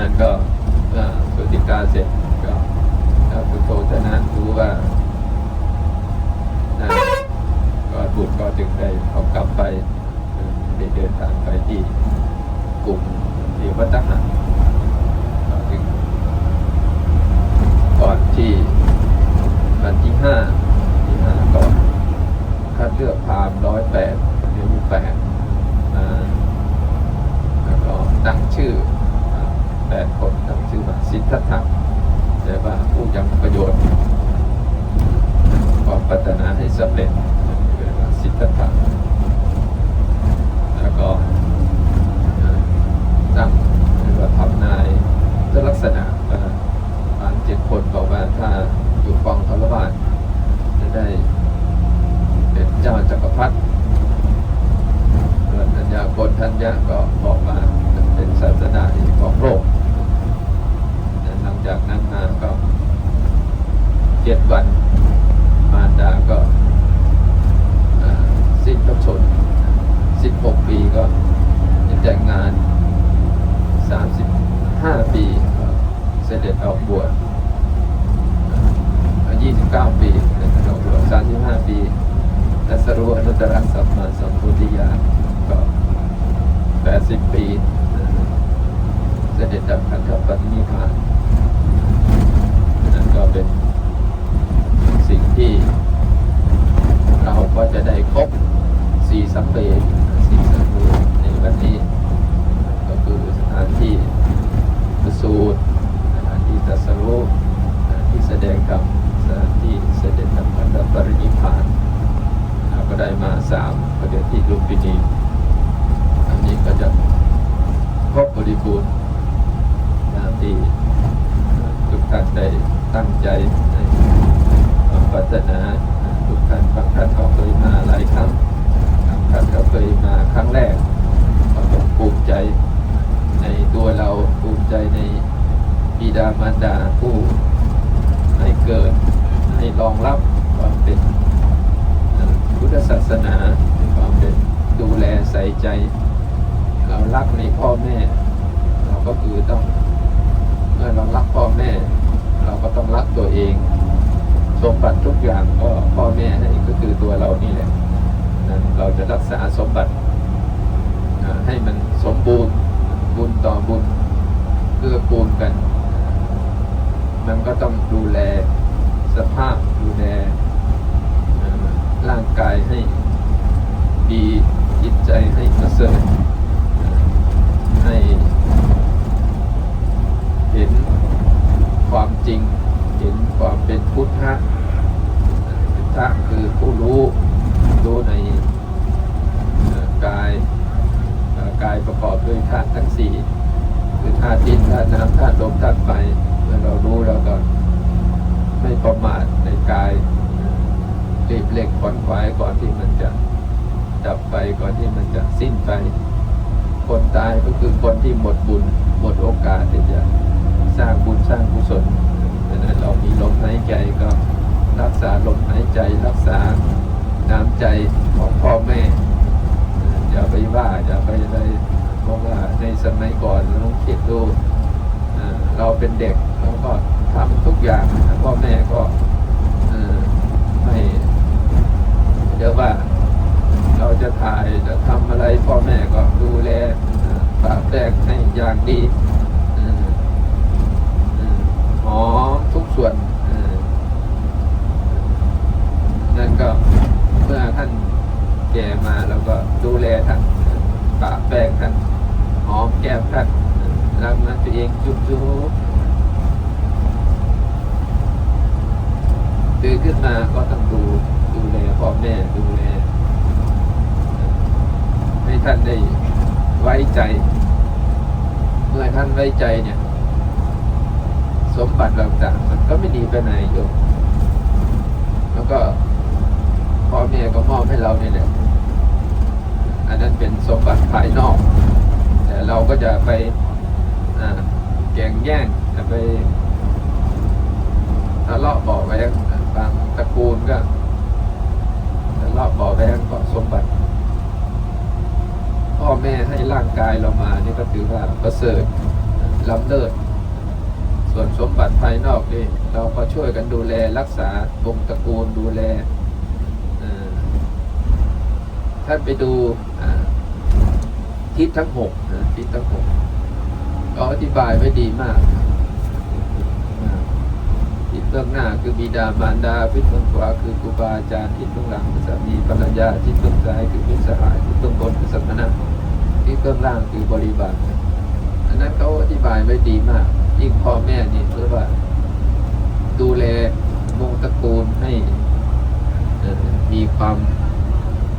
นั้นก็สวดิกาเสร็จก็พระพุทโธทนะรู้ว่านะก็บุตรก็จึงได้เอากลับไปได้เดินทางไปที่กลุ่มเทวทหารก็จึงก่อนที่วันที่ห้าที่ห้าก็คัดเลือกพามร้อยแปดเรียนแปดมาแล้วก็ตั้งชื่ออ่าแปดคนตั้งชื่อว่า สิทธัตถะแปลว่าผู้ยังประโยชน์ความปรารถนาให้สำเร็จเรียกว่าสิทธัตถะแล้วก็ตั้งเรียกว่าทำนายลักษณะว่าบางเจ็ดคนบอกว่าถ้าอยู่กองทรวานจะได้เป็นเจ้าจักรพรรดิส่วนธัญญาคนธัญญะก็บอกว่าเป็นศาสนาของโลก จากนั้นมาก็เจ็ดวัน มารดาก็สิ้นพระชนม์16ปีก็แต่งงาน35ปีเสด็จออกบวชอ่า29ปีเสด็จออกบวช35ปีและสรุอนุตตรสัมมาสัมพุทธิญาก็80ปีเสด็จดับขันธปรินิพพานนั่นก็เป็น สิ่งที่เราก็ จะได้ครบสี่สัมเปตสี่สัมเปตในวันนี้ ก็คือสถานที่ประสูตรสถานที่ตรัสรู้สถานที่แสดงธรรมสถานที่เสด็จดับขันธปรินิพานเราก็ได้มาสามประเด็นที่ลุมพินีอันนี้ก็จะครบบริบูรณ์ตามที่ทุกท่านได้ตั้งใจในความปรารถนาทุกท่านบางท่านก็เคยมาหลายครั้งบางท่านก็เคยมาครั้งแรกก็ต้องภูมิใจในตัวเราภูมิใจในบิดามารดาผู้ให้ เกิด ให้รองรับความเป็นพุทธศาสนาความเป็นดูแลใส่ใจ เรารักในพ่อแม่ เราก็คือต้องเมื่อเรารักพ่อแม่ เราก็ต้องรักตัวเองสมบัติทุกอย่างก็พ่อแม่ให้ก็คือตัวเรานี่แหละนั้นเราจะรักษาสมบัติให้มันสมบูรณ์บุญต่อบุญเกื้อกูลกัน มันก็ต้องดูแลสภาพดูแลร่างกายให้ดีจิตใจให้ประเสริฐให้เห็นความจริง เห็นความเป็นพุทธะพุทธะคือผู้รู้รู้ในกายกายประกอบด้วยธาตุทั้งสี่คือธาตุดินธาตุน้ำธาตุลมธาตุไฟ รารู้เราก็ไม่ประมาทในกายรีบเร่งขวนขวายก่อนที่มันจะดับไปก่อนที่มันจะสิ้นไป คนตายก็คือคนที่หมดบุญ หมดโอกาสที่จะสร้างบุญสร้างกุศลดังนั้นเรามีลมหายใจก็รักษาลมหายใจรักษาน้ำใจของพ่อแม่อย่าไปว่าอย่าไปอะไรเพราะว่าในสมัยก่อนเราต้องคิดดู เราเป็นเด็กเราก็ทำทุกอย่างพ่อแม่ก็ไม่เดี๋ยวว่าเราจะถ่ายจะทำอะไรพ่อแม่ก็ดูแลเอ่อปะแป้งให้อย่างดีเอ่อเอ่อหอมทุกส่วนนั่นก็เมื่อท่านแก่มาเราก็ดูแลท่านปะแป้งท่านหอมแก้มท่าน รักนะตัวเองจุ๊บจุ๊บตื่นขึ้นมาก็ต้องดูดูแลพ่อแม่ดูแลให้ท่านได้ไว้ใจ เมื่อท่านไว้ใจเนี่ย สมบัติต่างๆมันก็ไม่หนีไปไหนโยมแล้วก็พ่อแม่ก็มอบให้เราเนี่ยแหละอันนั้นเป็นสมบัติภายนอก แต่เราก็จะไป แก่งแย่งไปทะเลาะเบาะแวงบางตระกูลก็ทะเลาะเบาะแวงก็สมบัติ พ่อแม่ให้ร่างกายเรามานี่ก็ถือว่าประเสริฐล้ำเลิศส่วนสมบัติภายนอกนี่เราก็ช่วยกันดูแลรักษาวงศ์ตระกูลดูแลท่านไปดูทิศทั้งหกนะทิศทั้งหก ก็อธิบายไว้ดีมากทิศเบื้องหน้าคือบิดามารดาทิศเบื้องขวาคือครูบาอาจารย์ทิศเบื้องหลังคือสามีภรรยาทิศเบื้องซ้ายคือมิตรสหายทิศเบื้องบนคือสัมมนาทิศเบื้องล่างคือบริบาลอันนั้นเขาอธิบายไว้ดีมาก ยิ่งพ่อแม่นี่เพื่อว่า ดูแลวงตระกูลให้มีความ